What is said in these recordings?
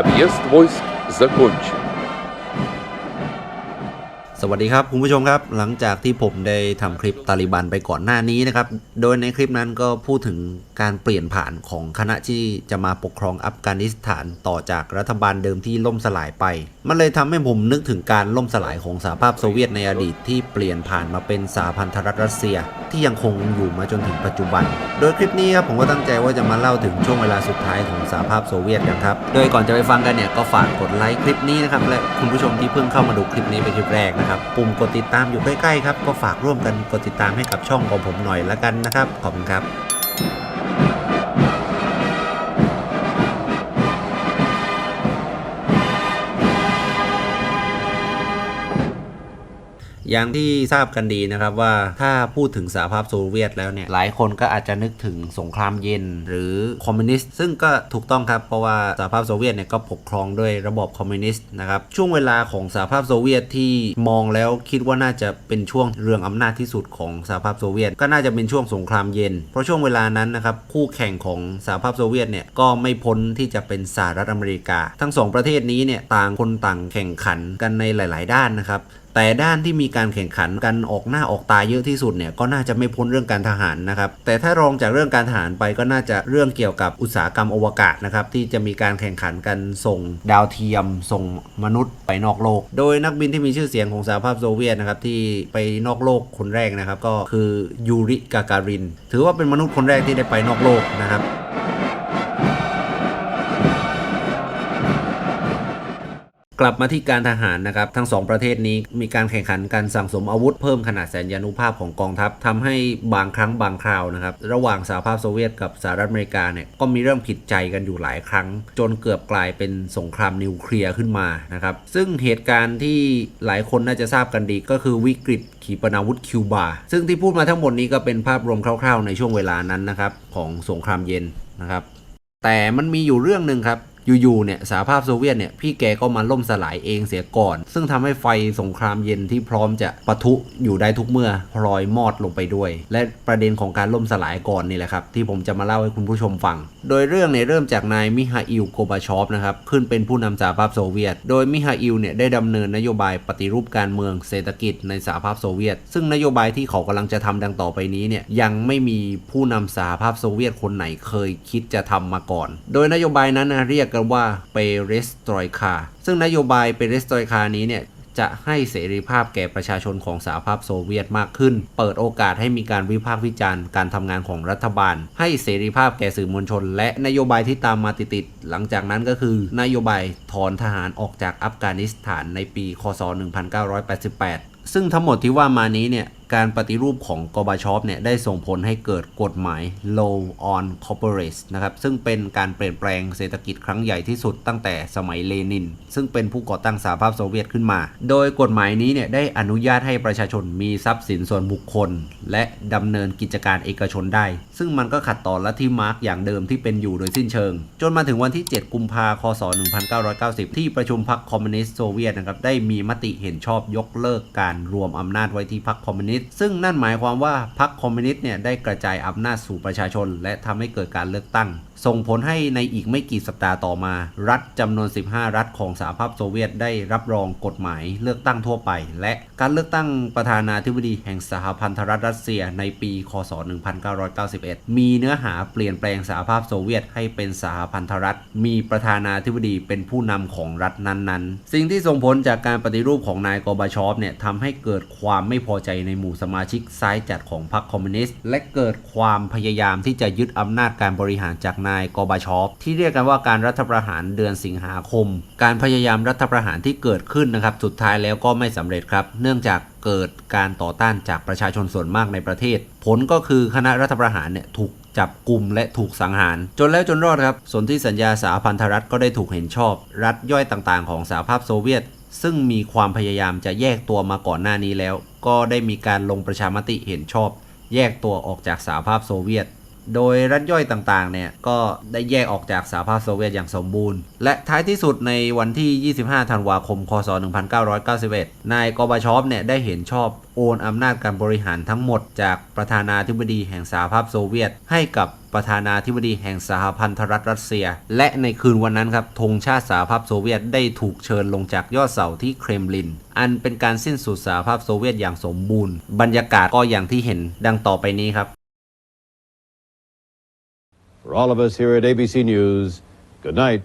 Объезд войск закончен. สวัสดีครับคุณผู้ชมครับ หลังจากที่ผมได้ทำคลิปตาลิบันไปก่อนหน้านี้นะครับ โดยในคลิปนั้นก็พูดถึงการเปลี่ยนผ่านของคณะที่จะมาปกครองอัฟกานิสถานต่อจากรัฐบาลเดิมที่ล่มสลายไป มันเลยทำให้ผมนึกถึงการล่มสลายของสหภาพโซเวียตในอดีตที่เปลี่ยนผ่านมาเป็นสหพันธรัฐรัสเซีย ที่ยังคงอยู่มาจนถึงปัจจุบัน โดยคลิปนี้ครับผมก็ตั้งใจว่าจะมาเล่าถึงช่วงเวลาสุดท้ายของสหภาพโซเวียตกันครับ โดยก่อนจะไปฟังกันเนี่ยก็ฝากกดไลค์คลิปนี้นะครับและคุณผู้ชมที่เพิ่งเข้ามาดูคลิปนี้เป็นคลิปแรกนะครับปุ่มกดติดตามอยู่ใกล้ๆครับก็ฝากร่วมกันกดติดตามให้กับช่องของผมหน่อยละกันนะครับขอบคุณครับ อย่างที่ทราบกันดีนะครับว่าถ้าพูดถึงสหภาพโซเวียตแล้วเนี่ยหลายคนก็อาจจะนึกถึงสงครามเย็น หรือคอมมิวนิสต์ซึ่งก็ถูกต้องครับเพราะว่าสหภาพโซเวียตเนี่ยก็ปกครองด้วยระบบคอมมิวนิสต์นะครับช่วงเวลาของสหภาพโซเวียตที่มองแล้วคิดว่าน่าจะเป็นช่วงเรื่องอำนาจที่สุดของสหภาพโซเวียต ก็น่าจะเป็นช่วงสงครามเย็น เพราะช่วงเวลานั้นนะครับคู่แข่งของสหภาพโซเวียตเนี่ยก็ไม่พ้นที่จะเป็นสหรัฐอเมริกา ทั้งสองประเทศนี้เนี่ยต่างคนต่างแข่งขันกันในหลาย ๆ ด้านนะครับ แต่ด้านที่มีการแข่งขันกันออกหน้าออกตาเยอะที่สุดเนี่ยก็น่าจะไม่พ้นเรื่องการทหารนะครับแต่ถ้ารองจากเรื่องการทหารไปก็น่าจะเรื่องเกี่ยวกับอุตสาหกรรมอวกาศนะครับที่จะมีการแข่งขันกันส่งดาวเทียม ส่งมนุษย์ไปนอกโลก โดยนักบินที่มีชื่อเสียงของสหภาพโซเวียตนะครับที่ไปนอกโลกคนแรกนะครับก็คือยูริกาการิน ถือว่าเป็นมนุษย์คนแรกที่ได้ไปนอกโลกนะครับ กลับมาที่การทหารนะครับ ทั้งสองประเทศนี้มีการแข่งขันการสั่งสมอาวุธเพิ่มขนาดแสนยานุภาพของกองทัพทำให้บางครั้งบางคราวนะครับ ระหว่างสหภาพโซเวียตกับสหรัฐอเมริกาเนี่ยก็มีเรื่องผิดใจกันอยู่หลายครั้ง จนเกือบกลายเป็นสงครามนิวเคลียร์ขึ้นมานะครับ ซึ่งเหตุการณ์ที่หลายคนน่าจะทราบกันดีก็คือวิกฤตขีปนาวุธคิวบา ซึ่งที่พูดมาทั้งหมดนี้ก็เป็นภาพรวมคร่าว ๆ ในช่วงเวลานั้นนะครับของสงครามเย็นนะครับ แต่มันมีอยู่เรื่องหนึ่งครับ อยู่ๆเนี่ยสหภาพโซเวียตเนี่ยพี่แกก็มาล่มสลายเองเสียก่อน ซึ่งทำให้ไฟสงครามเย็นที่พร้อมจะปะทุอยู่ได้ทุกเมื่อพลอยมอดลงไปด้วย และประเด็นของการล่มสลายก่อนนี่แหละครับ ที่ผมจะมาเล่าให้คุณผู้ชมฟัง โดยเรื่องเนี่ยเริ่มจากนายมิฮาอิลโกบาชอฟนะครับขึ้นเป็นผู้นำสหภาพโซเวียต โดยมิฮาอิลเนี่ยได้ดำเนินนโยบายปฏิรูปการเมืองเศรษฐกิจในสหภาพโซเวียต ซึ่งนโยบายที่เขากำลังจะทำดังต่อไปนี้เนี่ยยังไม่มีผู้นำสหภาพโซเวียตคนไหนเคยคิดจะทำมาก่อน โดยนโยบายนั้นนะเรียกกันว่าเปเรสตรอยคาซึ่งนโยบายเปเรสตรอยคานี้เนี่ยจะให้เสรีภาพแก่ประชาชนของสหภาพโซเวียตมากขึ้น เปิดโอกาสให้มีการวิพากษ์วิจารณ์การทำงานของรัฐบาล ให้เสรีภาพแก่สื่อมวลชน และนโยบายที่ตามมาติดๆหลังจากนั้นก็คือ นโยบายถอนทหารออกจากอัฟกานิสถานในปี คศ 1988 ซึ่งทั้งหมดที่ว่ามานี้เนี่ยการปฏิรูปของกบาชอฟเนี่ยได้ส่งผลให้เกิดกฎหมาย Law on Corporates นะครับ ซึ่งเป็นการเปลี่ยนแปลงเศรษฐกิจครั้งใหญ่ที่สุดตั้งแต่สมัยเลนิน ซึ่งเป็นผู้ก่อตั้งสหภาพโซเวียตขึ้นมา โดยกฎหมายนี้เนี่ยได้อนุญาตให้ประชาชนมีทรัพย์สินส่วนบุคคล และดำเนินกิจการเอกชนได้ ซึ่งมันก็ขัดต่อลัทธิมาร์กอย่างเดิมที่เป็นอยู่โดยสิ้นเชิง จนมาถึงวันที่ 7 กุมภาคศ 1990 ที่ประชุมพรรคคอมมิวนิสต์โซเวียตนะครับได้มีมติเห็นชอบยกเลิกการรวมอำนาจไว้ที่พรรคคอมมิวนิสต์ซึ่งนั่นหมายความว่าพรรคคอมมิวนิสต์เนี่ยได้กระจายอำนาจสู่ประชาชน และทำให้เกิดการเลือกตั้งส่งผลให้ในอีกไม่กี่สัปดาห์ต่อมา รัฐจำนวน 15 รัฐของสหภาพโซเวียตได้รับรองกฎหมายเลือกตั้งทั่วไป และการเลือกตั้งประธานาธิบดีแห่งสหพันธรัฐรัสเซียในปี คศ 1991 มีเนื้อหาเปลี่ยนแปลงสหภาพโซเวียตให้เป็นสหพันธรัฐ มีประธานาธิบดีเป็นผู้นำของรัฐนั้นๆ สิ่งที่ส่งผลจากการปฏิรูปของนายกอบาชอฟเนี่ยทำให้เกิดความไม่พอใจในหมู่สมาชิกซ้ายจัดของพรรคคอมมิวนิสต์และเกิดความพยายามที่จะยึดอำนาจการบริหารจากนายกอบาชอฟที่เรียกกันว่าการรัฐประหารเดือนสิงหาคม การพยายามรัฐประหารที่เกิดขึ้นนะครับ สุดท้ายแล้วก็ไม่สำเร็จครับ เนื่องจากเกิดการต่อต้านจากประชาชนส่วนมากในประเทศ ผลก็คือคณะรัฐประหารเนี่ยถูกจับกลุ่มและถูกสังหาร จนแล้วจนรอดครับสนธิสัญญาสหพันธรัฐก็ได้ถูกเห็นชอบ รัฐย่อยต่างๆ ของสหภาพโซเวียต ซึ่งมีความพยายามจะแยกตัวมาก่อนหน้านี้แล้ว ก็ได้มีการลงประชามติเห็นชอบ แยกตัวออกจากสหภาพโซเวียต โดยรัฐย่อยต่างๆเนี่ยก็ได้แยกออกจากสหภาพโซเวียตอย่างสมบูรณ์ และท้ายที่สุดในวันที่ 25 ธันวาคม คศ 1991 นายกอบาชอฟเนี่ยได้เห็นชอบโอนอำนาจการบริหารทั้งหมดจากประธานาธิบดีแห่งสหภาพโซเวียต ให้กับประธานาธิบดีแห่งสหพันธรัฐรัสเซีย และในคืนวันนั้นครับธงชาติสหภาพโซเวียตได้ถูกเชิญลงจากยอดเสาที่เครมลิน อันเป็นการสิ้นสุดสหภาพโซเวียตอย่างสมบูรณ์ บรรยากาศก็อย่างที่เห็นดังต่อไปนี้ครับ For all of us here at ABC News, good night.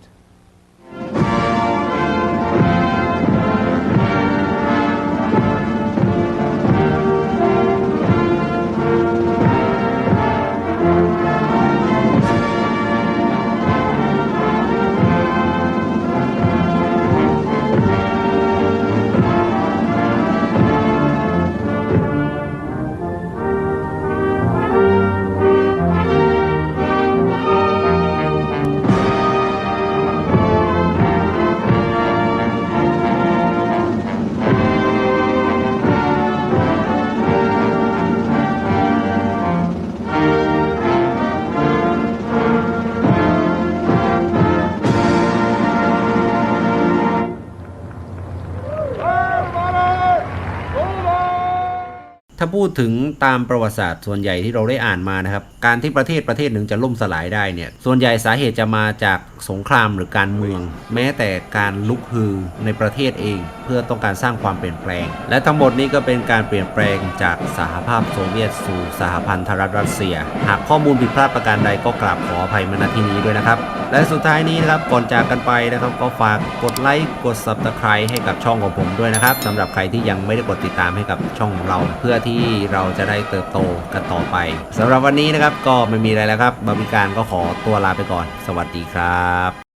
ถ้าพูดถึงตามประวัติศาสตร์ส่วนใหญ่ที่เราได้อ่านมานะครับ การที่ประเทศประเทศหนึ่งจะล่มสลายได้เนี่ย ส่วนใหญ่สาเหตุจะมาจากสงครามหรือการเมือง แม้แต่การลุกฮือในประเทศเอง เพื่อต้องการสร้างความเปลี่ยนแปลง และทั้งหมดนี้ก็เป็นการเปลี่ยนแปลงจากสหภาพโซเวียตสู่สหพันธรัฐรัสเซีย หากข้อมูลผิดพลาดประการใดก็กราบขออภัยมาณที่นี้ด้วยนะครับ และสุดท้ายนี้นะครับก่อนจากกันไปนะครับก็ฝากกดไลค์กด subscribe ให้กับช่องของผมด้วยนะครับสำหรับใครที่ยังไม่ได้กดติดตามให้กับช่องของเรา เพื่อที่เราจะได้เติบโตกันต่อไปสำหรับวันนี้นะครับก็ไม่มีอะไรแล้วครับบาบิการก็ขอตัวลาไปก่อน สวัสดีครับ